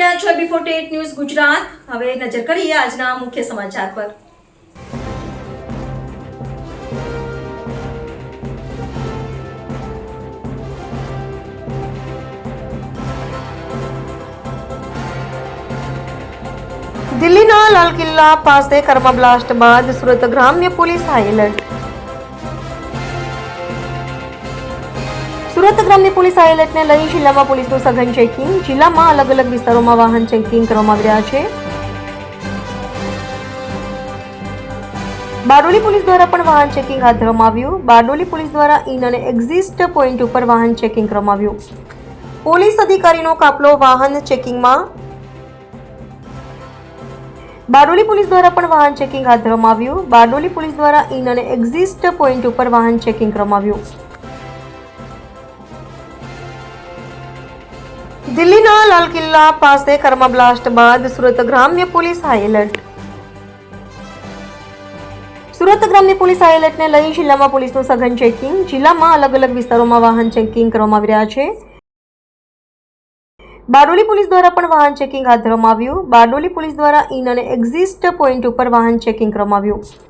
Forty news Gujarat. હવે નજર કરીએ આજના મુખ્ય સમાચાર પર. દિલ્હીના લાલ કિલ્લા પાસે કર્મા બ્લાસ્ટ બાદ સુરત ગ્રામ્ય પોલીસ હાઈ એલર્ટ. સુરત ગ્રામ્ય પોલીસ હાઈ એલર્ટને લઈ જિલ્લામાં પોલીસનું સઘન ચેકિંગ. જિલ્લામાં અલગ અલગ વિસ્તારોમાં વાહન ચેકિંગ કરવામાં આવી રહ્યા છે. બારડોલી પોલીસ દ્વારા પણ વાહન ચેકિંગ હાથ ધરવામાં આવ્યું. બારડોલી પોલીસ દ્વારા ઇન અને એક્ઝિસ્ટ પોઈન્ટ ઉપર વાહન ચેકિંગ કરવામાં આવ્યું. પોલીસ અધિકારીનો કાફલો વાહન ચેકિંગમાં. બારડોલી પોલીસ દ્વારા પણ વાહન ચેકિંગ હાથ ધરવામાં આવ્યું. બારડોલી પોલીસ દ્વારા ઇન અને એક્ઝિસ્ટ પોઈન્ટ ઉપર વાહન ચેકિંગ કરવામાં આવ્યું. દિલ્હીના લાલ કિલ્લા પાસે કર્મા બ્લાસ્ટ બાદ સુરત ગ્રામ્ય પોલીસ હાઈ એલર્ટ. સુરત ગ્રામ્ય પોલીસ હાઈ એલર્ટને લઈ જિલ્લામાં પોલીસનું સઘન ચેકિંગ. જિલ્લામાં અલગ અલગ વિસ્તારોમાં વાહન ચેકિંગ કરવામાં આવી રહ્યા છે. બારડોલી પોલીસ દ્વારા પણ વાહન ચેકિંગ હાથ ધરવામાં આવ્યું. બારડોલી પોલીસ દ્વારા ઇન અને એક્ઝિસ્ટ પોઈન્ટ ઉપર વાહન ચેકિંગ કરવામાં આવ્યું.